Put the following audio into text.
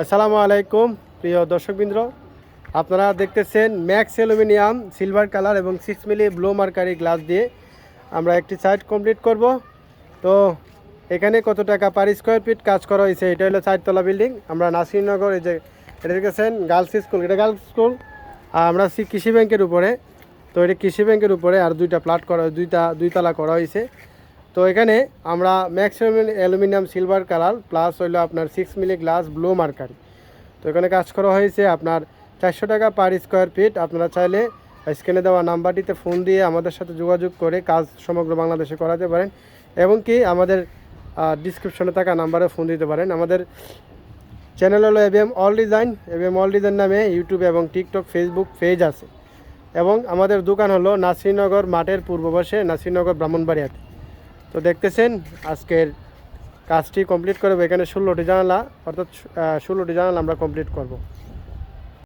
আসসালামু আলাইকুম, প্রিয় দর্শকবৃন্দ। আপনারা দেখতেছেন ম্যাক্স অ্যালুমিনিয়াম, সিলভার কালার এবং six milli blue mercury glass দিয়ে আমরা একটি সাইট কমপ্লিট করব। তো, এখানে কত টাকা পার স্কোয়ার ফিট কাজ করা হয়েছে, এটা হলো চারতলা বিল্ডিং আমরা নাসিরনগর, এই যে, এটা দেখেছেন গার্লস স্কুল এটা গার্লস স্কুল আর আমরা কৃষি ব্যাংকের উপরে। তো, এটা কৃষি ব্যাংকের উপরে আর দুইটা প্লাট করা, দুইটা, দুইতলা করা হয়েছে। তো এখানে আমরা maximum aluminium, silver colour, plus হইল আপনার six milli glass blue mercury তো এখানে কাজ করা হয়েছে আপনার চারশো টাকা পার স্কোয়ার ফিট আপনারা চাইলে স্ক্রিনে দেওয়া নাম্বারটিতে ফোন দিয়ে আমাদের সাথে যোগাযোগ করে কাজ সমগ্র বাংলাদেশে করাতে পারেন, এবং কি আমাদের ডিসক্রিপশনে থাকা নাম্বারে ফোন দিতে পারেন। আমাদের চ্যানেল হলো ABM all design ABM all design নামে ইউটিউব এবং টিকটক ফেসবুক পেজ আছে। এবং আমাদের দোকান হলো নাসিরনগর মাঠের পূর্ব পাশে, নাসিরনগর ব্রাহ্মণবাড়িয়াতে। তো দেখতেছেন, আজকের কাজটি কমপ্লিট করব। এখানে ষোলোটি জানালা, অর্থাৎ ষোলোটি জানালা আমরা কমপ্লিট করব।